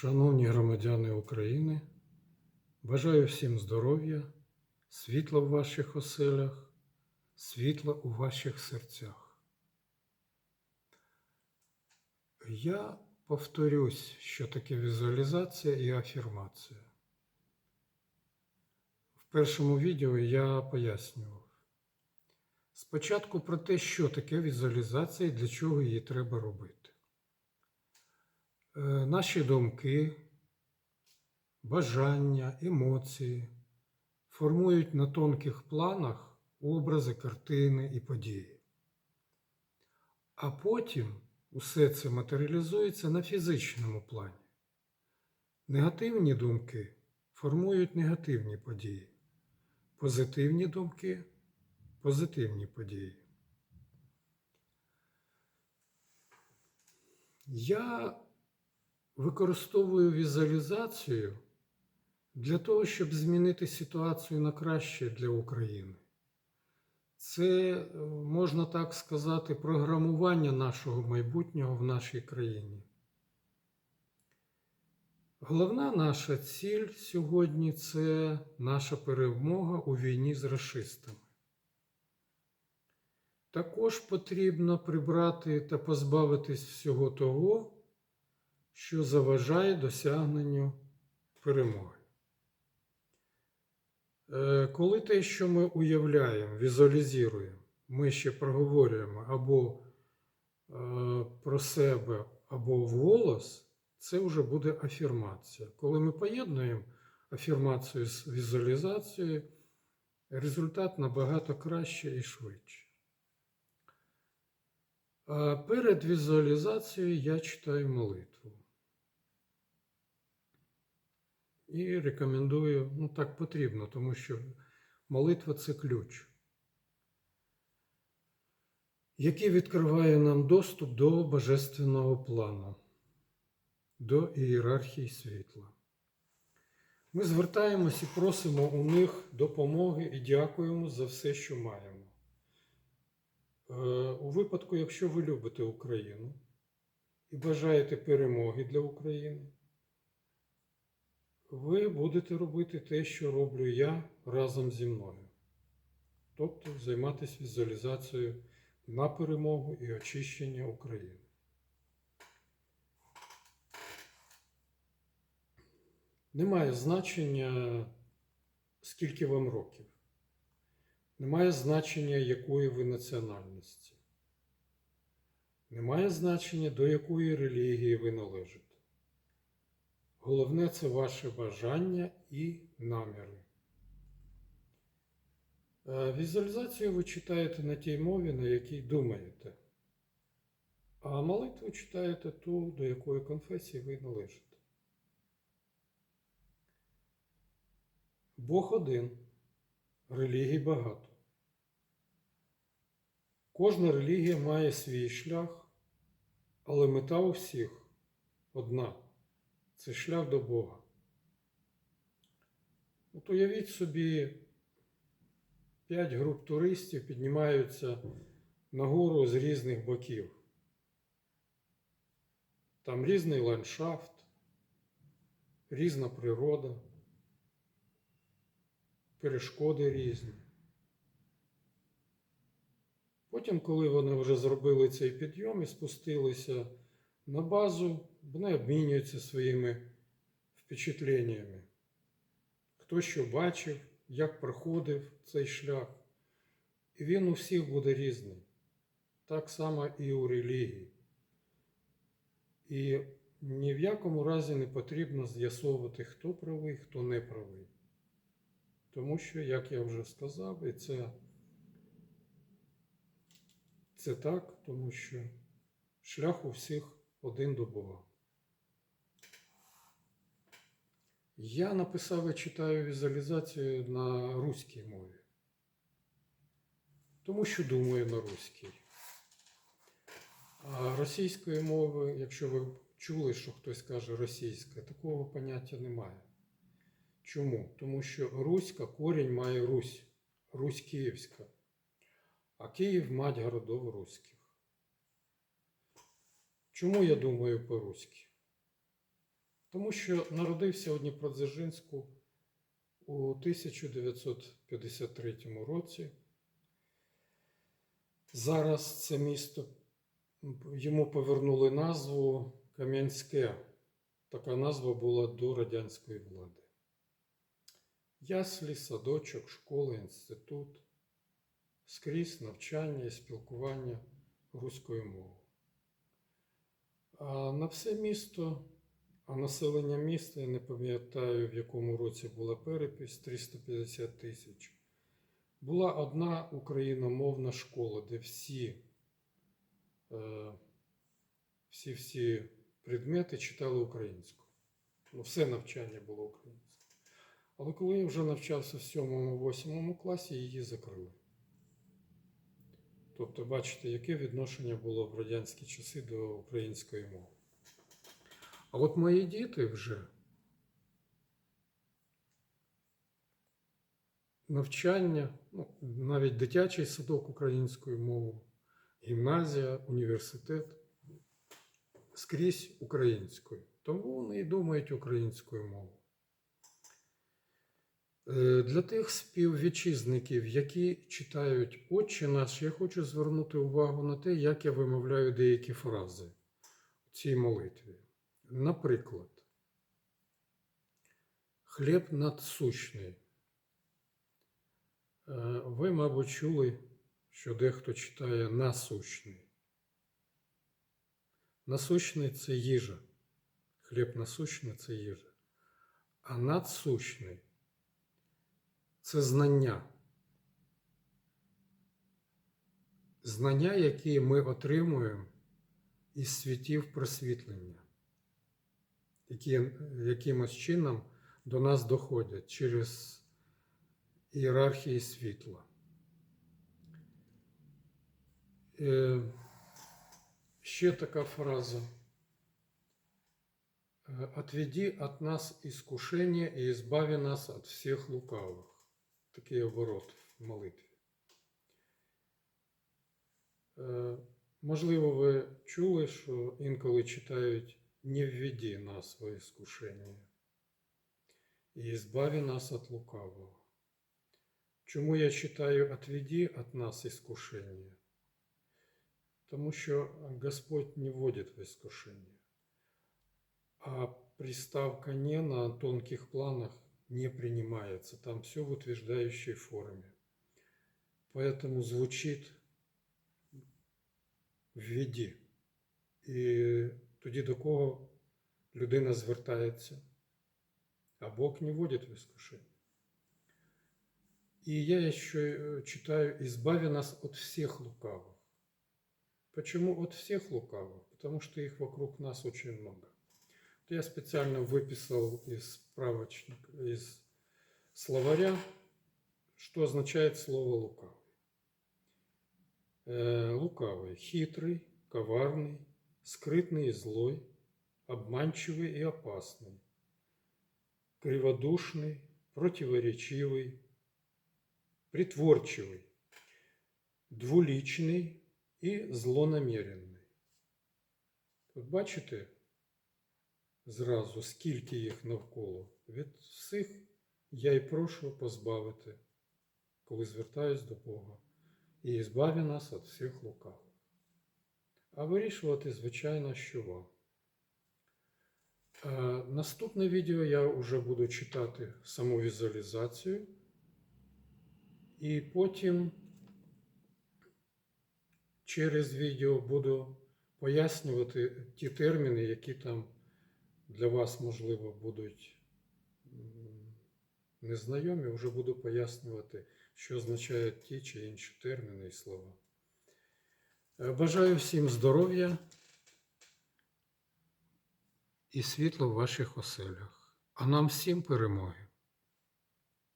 Шановні громадяни України, бажаю всім здоров'я, світла в ваших оселях, світла у ваших серцях. Я повторюсь, що таке візуалізація і афірмація. В першому відео я пояснював. Спочатку про те, що таке візуалізація і для чого її треба робити. Е, Наші думки, бажання, емоції формують на тонких планах образи, картини і події. А потім усе це матеріалізується на фізичному плані. Негативні думки формують негативні події, позитивні думки позитивні події. Я використовую візуалізацію для того, щоб змінити ситуацію на краще для України. Це, е, можна так сказати, програмування нашого майбутнього в нашій країні. Головна наша ціль сьогодні це наша перемога у війні з расистами. Також потрібно прибрати та позбавитись всього того, що заважає досягненню перемоги. Е, Коли те, що ми уявляємо, візуалізуємо, ми ще проговорюємо або е, про себе, або вголос, це вже буде афірмація. Коли ми поєднуємо афірмацію з візуалізацією, результат набагато краще і швидше. А перед візуалізацією я читаю молитву. І рекомендую, ну так потрібно, тому що молитва це ключ, який відкриває нам доступ до божественного плану, до ієрархії світла. Ми звертаємось і просимо у них допомоги і дякуємо за все, що маємо. Е, У випадку, якщо ви любите Україну і бажаєте перемоги для України, ви будете робити те, що роблю я разом зі мною. Тобто займатися візуалізацією на перемогу і очищення України. Немає значення, скільки вам років. Немає значення, якої ви національності. Немає значення, до якої релігії ви належите. Головне це ваше бажання і наміри. Е, Візуалізацію ви читаєте на тій мові, на якій думаєте. А молитву читаєте ту, до якої конфесії ви належите. Бог один, релігій багато. Кожна релігія має свій шлях, але мета у всіх одна це шлях до Бога. От уявіть собі, п'ять груп туристів піднімаються нагору з різних боків. Там різний ландшафт, різна природа, перешкоди різні. Потім, коли вони вже зробили цей підйом і спустилися на базу, вони обмінюються своїми впечатленнями. Хто що бачив, як проходив цей шлях. І він у всіх буде різний. Так само і у релігії. І ні в якому разі не потрібно з'ясовувати, хто правий, хто не правий. Тому що, як я вже сказав, і це, це так, тому що шлях у всіх один до Бога. Я написав і читаю візуалізацію на руській мові, тому що думаю на руській. А російської мови, якщо ви чули, що хтось каже російська, такого поняття немає. Чому? Тому що Руська корінь має Русь, Русь Київська, а Київ мать городов руських. Чому я думаю по-руськи? Тому що народився у Дніпродзержинську у 1953 році. Зараз це місто йому повернули назву Кам'янське. Така назва була до радянської влади. Яслі, садочок, школа, інститут, скрізь навчання і спілкування руською мовою. А на все місто, а населення міста, я не пам'ятаю, в якому році була перепись 350 тисяч. Була одна україномовна школа, де всі, е, всі, всі предмети читали українською. Ну, все навчання було українською. Але коли я вже навчався в 7-8 класі, її закрили. Тобто, бачите, яке відношення було в радянські часи до української мови. А от мої діти вже навчання, ну, навіть дитячий садок українською мовою, гімназія, університет скрізь українською. Тому вони і думають українською мовою. Е, Для тих співвітчизників, які читають Отче наш, я хочу звернути увагу на те, як я вимовляю деякі фрази в цій молитві. Наприклад, хліб надсущний. Е, Ви, мабуть, чули, що дехто читає насущний. Насущний це їжа. Хліб насущний це їжа. А надсущний це знання. Знання, які ми отримуємо із світів просвітлення, які якимось чином до нас доходять через ієрархії світла. Е, Ще така фраза. Э, Отведи от нас искушение и избави нас от всех лукавых. Такий оборот в молитві. Е, Можливо, ви чули, що інколи читають не введи нас в іскушення і избави нас от лукавого. Чому я читаю «Отведи от нас искушение»? Тому що Господь не вводит в искушение. А приставка «не» на тонких планах не принимается. Там все в утверждающей форме. Поэтому звучит «введи». І тоді до кого людина звертається, а Бог не вводить в искушение. И я еще э, читаю «Избави нас от всех лукавых». Почему от всех лукавых? Потому что их вокруг нас очень много. Вот Я специально выписал из справочника, из словаря, что означает слово лукавый. Э, лукавый – хитрый, коварный, скрытный и злой, обманчивый и опасный, криводушный, противоречивый, притворчивый, двуличный і злонаміренний. Тут бачите зразу, скільки їх навколо. Від всіх я й прошу позбавити, коли звертаюсь до Бога, і збаві нас від всіх лукавих. А вирішувати, звичайно, що вам. Е, Наступне відео я вже буду читати саму візуалізацію. І потім через відео буду пояснювати ті терміни, які там для вас, можливо, будуть незнайомі. Вже буду пояснювати, що означають ті чи інші терміни і слова. Е, Бажаю всім здоров'я і світла в ваших оселях, а нам всім перемоги.